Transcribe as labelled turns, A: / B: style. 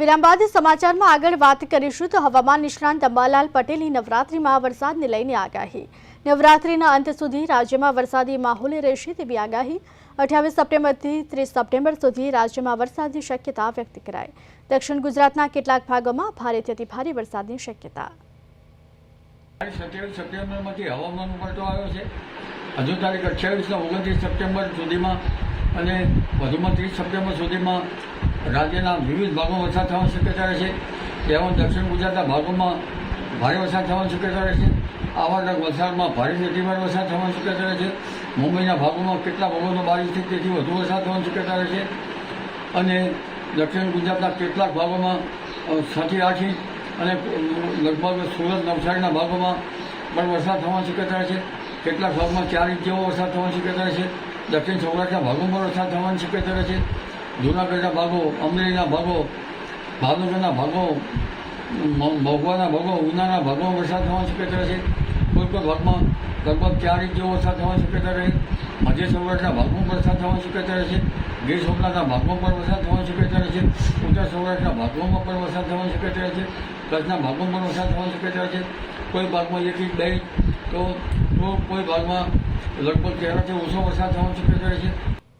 A: વિરામ બાદ સમાચારમાં આગળ વાત કરીશું તો હવામાન નિષ્ણાંત અંબાલાલ પટેલની નવરાત્રિમાં વરસાદને લઈને આગાહી. નવરાત્રિના અંત સુધી રાજ્યમાં વરસાદી માહોલ રહેશે તેવી આગાહી. અઠ્યાવીસ સપ્ટેમ્બરથી ત્રીસ સપ્ટેમ્બર સુધી રાજ્યમાં વરસાદની શક્યતા વ્યક્ત કરાઈ. દક્ષિણ ગુજરાતના કેટલાક ભાગોમાં ભારેથી અતિ ભારે વરસાદની શક્યતા.
B: હજુ તારીખ અઠ્યાવીસ ઓગણત્રીસ સપ્ટેમ્બર સુધીમાં અને વધુમાં ત્રીસ સપ્ટેમ્બર સુધીમાં રાજ્યના વિવિધ ભાગોમાં વરસાદ થવાની શક્યતા રહેશે. તેમાં દક્ષિણ ગુજરાતના ભાગોમાં ભારે વરસાદ થવાની શક્યતા રહેશે. આવા વલસાડમાં ભારેથી અતિભારે વરસાદ થવાની શક્યતા રહેશે. મુંબઈના ભાગોમાં કેટલા ભાગોનો બારીસથી તેથી વધુ વરસાદ થવાની શક્યતા રહેશે. અને દક્ષિણ ગુજરાતના કેટલાક ભાગોમાં છથી આઠ ઇંચ અને લગભગ સુરત, નવસારીના ભાગોમાં પણ વરસાદ થવાની શક્યતા છે કેટલાક ભાગમાં ચાર ઇંચ જેવો વરસાદ થવાની શક્યતા છે દક્ષિણ સૌરાષ્ટ્રના ભાગોમાં વરસાદ થવાની શક્યતા છે. જૂનાગઢના ભાગો, અમરેલીના ભાગો, ભાવનગરના ભાગો મહુવાના ભાગો, ઉનાના ભાગોમાં વરસાદ થવાની શક્યતા છે. કોઈ કોઈ ભાગમાં લગભગ ચાર ઇંચ જેવો વરસાદ થવાની શક્યતા રહે મધ્ય સૌરાષ્ટ્રના ભાગમાં વરસાદ થવાની શક્યતા રહેશે ગીર સોમનાથના ભાગમાં પણ વરસાદ થવાની શક્યતા રહેશે ઉત્તર સૌરાષ્ટ્રના ભાગોમાં પણ વરસાદ થવાની શક્યતા રહેશે કચ્છના ભાગમાં પણ વરસાદ થવાની શક્યતા રહેશે કોઈ ભાગમાં એક ઇંચ, બે ઇંચ તો કોઈ ભાગમાં લગભગ તેનાથી ઓછો વરસાદ થવાનો શક્યતા રહેશે